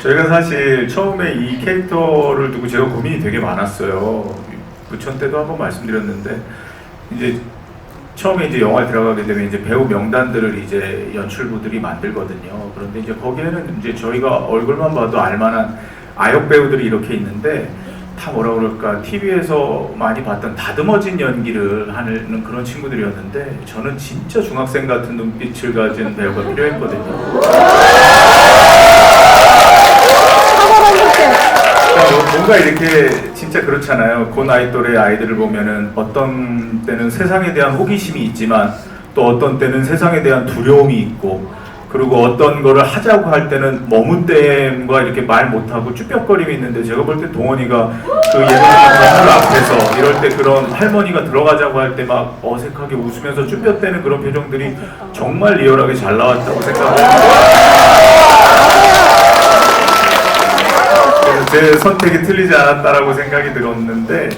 저희가 사실 처음에 이 캐릭터를 두고 제가 고민이 되게 많았어요. 부천 때도 한번 말씀드렸는데 이제 처음에 이제 영화에 들어가게 되면 이제 배우 명단들을 이제 연출부들이 만들거든요. 그런데 이제 거기에는 이제 저희가 얼굴만 봐도 알만한 아역 배우들이 이렇게 있는데 다 뭐라 그럴까 TV에서 많이 봤던 다듬어진 연기를 하는 그런 친구들이었는데 저는 진짜 중학생 같은 눈빛을 가진 배우가 필요했거든요. 뭔가 이렇게 진짜 그렇잖아요. 그 나이 또래 아이들을 보면은 어떤 때는 세상에 대한 호기심이 있지만 또 어떤 때는 세상에 대한 두려움이 있고 그리고 어떤 거를 하자고 할 때는 머뭇댐과 이렇게 말 못하고 쭈뼛거림이 있는데 제가 볼 때 동원이가 그 들면 건물 앞에서 이럴 때 그런 할머니가 들어가자고 할 때 막 어색하게 웃으면서 쭈뼛대는 그런 표정들이 정말 리얼하게 잘 나왔다고 생각합니다. 제 선택이 틀리지 않았다라고 생각이 들었는데.